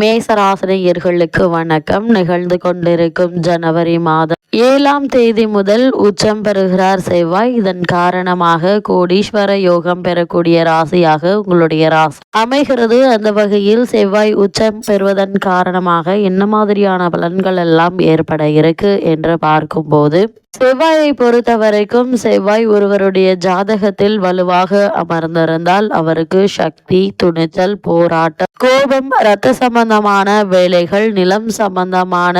மேசராசினியர்களுக்கு வணக்கம். நிகழ்ந்து கொண்டிருக்கும் ஜனவரி மாதம் ஏழாம் தேதி முதல் உச்சம் பெறுகிறார் செவ்வாய். இதன் காரணமாக கோடீஸ்வர யோகம் பெறக்கூடிய ராசியாக உங்களுடைய ராசி அமைகிறது. அந்த வகையில் செவ்வாய் உச்சம் பெறுவதன் காரணமாக என்ன மாதிரியான பலன்கள் எல்லாம் ஏற்பட இருக்கு என்று பார்க்கும்போது செவ்வாயை பொறுத்த வரைக்கும் செவ்வாய் ஒருவருடைய ஜாதகத்தில் வலுவாக அமர்ந்திருந்தால் அவருக்கு சக்தி துணிச்சல் போராட்டம் கோபம் ரத்த சம்பந்தமான வேலைகள் நிலம் சம்பந்தமான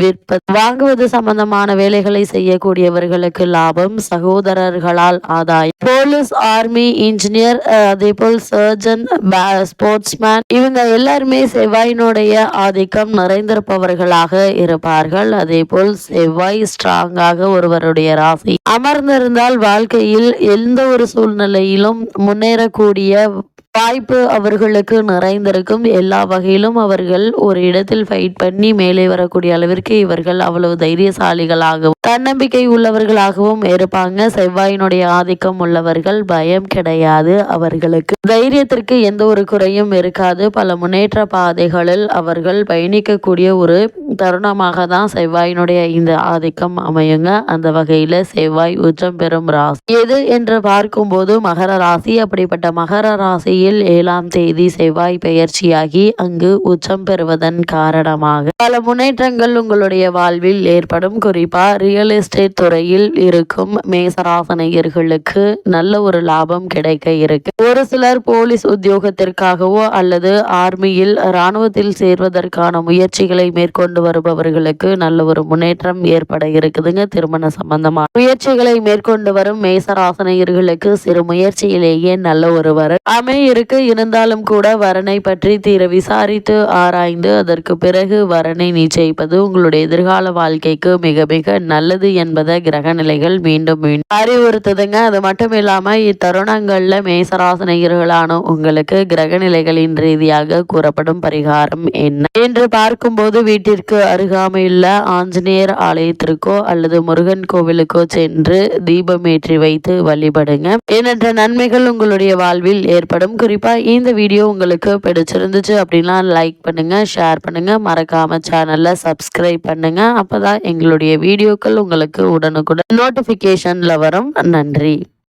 விற்ப வாங்குவது சம்பந்தமான வேலைகளை செய்யக்கூடியவர்களுக்கு லாபம் சகோதரர்களால் ஆதாயம். போலீஸ் ஆர்மி இன்ஜினியர் அதே போல் சர்ஜன் ஸ்போர்ட்ஸ்மேன் இவங்க எல்லாருமே செவ்வாயினுடைய ஆதிக்கம் நிறைந்திருப்பவர்களாக இருப்பார்கள். அதே போல் செவ்வாய் ஸ்ட்ராங் பங்காக ஒருவருடைய ராசி. அமர்ந்திருந்தால் வாழ்க்கையில் எந்த ஒரு சூழ்நிலையிலும் முன்னேறக்கூடிய வாய்ப்பு அவர்களுக்கு நிறைந்திருக்கும். எல்லா வகையிலும் அவர்கள் ஒரு இடத்தில் ஃபைட் பண்ணி மேலே வரக்கூடிய அளவிற்கு இவர்கள் அவ்வளவு தைரியசாலிகளாகவும் தன்னம்பிக்கை உள்ளவர்களாகவும் இருப்பாங்க. செவ்வாயினுடைய ஆதிக்கம் உள்ளவர்கள் பயம் கிடையாது அவர்களுக்கு. தைரியத்திற்கு எந்த ஒரு குறையும் இருக்காது. பல முன்னேற்ற பாதைகளில் அவர்கள் பயணிக்கக்கூடிய ஒரு தருணமாக தான் செவ்வாயினுடைய இந்த ஆதிக்கம் அமையுங்க. அந்த வகையில செவ்வாய் உச்சம் பெறும் ராசி. எது என்று பார்க்கும்போது மகர ராசி. அப்படிப்பட்ட மகர ராசியில் ஏழாம் தேதி செவ்வாய் பெயர்ச்சியாகி அங்கு உச்சம் பெறுவதன் காரணமாக பல முன்னேற்றங்கள் உங்களுடைய வாழ்வில் ஏற்படும். குறிப்பா ரியல் எஸ்டேட் துறையில் இருக்கும் மேசராசனையர்களுக்கு நல்ல ஒரு லாபம் கிடைக்க இருக்கு. ஒரு சிலர் போலீஸ் உத்தியோகத்திற்காகவோ அல்லது ஆர்மியில் இராணுவத்தில் சேர்வதற்கான முயற்சிகளை மேற்கொண்டு வருபவர்களுக்கு நல்ல ஒரு முன்னேற்றம் ஏற்பட இருக்குதுங்க திருமண சம்பந்தமான முயற்சிகளை மேற்கொண்டு வரும் மேசராசனையர்களுக்கு சிறு முயற்சியிலேயே நல்ல ஒருவர் அமைய அமை இருக்கு. இருந்தாலும் கூட வரனை பற்றி தீர விசாரித்து ஆராய்ந்து அதற்கு பிறகு வரனை நிச்சயிப்பது உங்களுடைய எதிர்கால வாழ்க்கைக்கு மிக மிக நல்லது என்பதை கிரக நிலைகள் மீண்டும் மீண்டும் அறிவுறுத்துதுங்க. அது மட்டும் இல்லாம இத்தருணங்கள்ல மேசராசனையர்களான உங்களுக்கு கிரக நிலைகளின் ரீதியாக கூறப்படும் பரிகாரம் என்ன? என்று பார்க்கும்போது வீட்டிற்கு அருகாமையுள்ள ஆஞ்சநேயர் ஆலயத்திற்கோ அல்லது முருகன் கோவிலுக்கோ சென்று தீபமேற்றி வைத்து வழிபடுங்க. எண்ணற்ற நன்மைகள் உங்களுடைய வாழ்வில் ஏற்படும். குறிப்பாக இந்த வீடியோ உங்களுக்கு பிடிச்சிருந்துச்சு அப்படின்னா லைக் பண்ணுங்கள் ஷேர் பண்ணுங்கள் மறக்காமல் சேனல்ல சப்ஸ்கிரைப் அப்போ தான் எங்களுடைய வீடியோக்கள் உங்களுக்கு உடனுக்குடன் நோட்டிஃபிகேஷனில் வரும். நன்றி.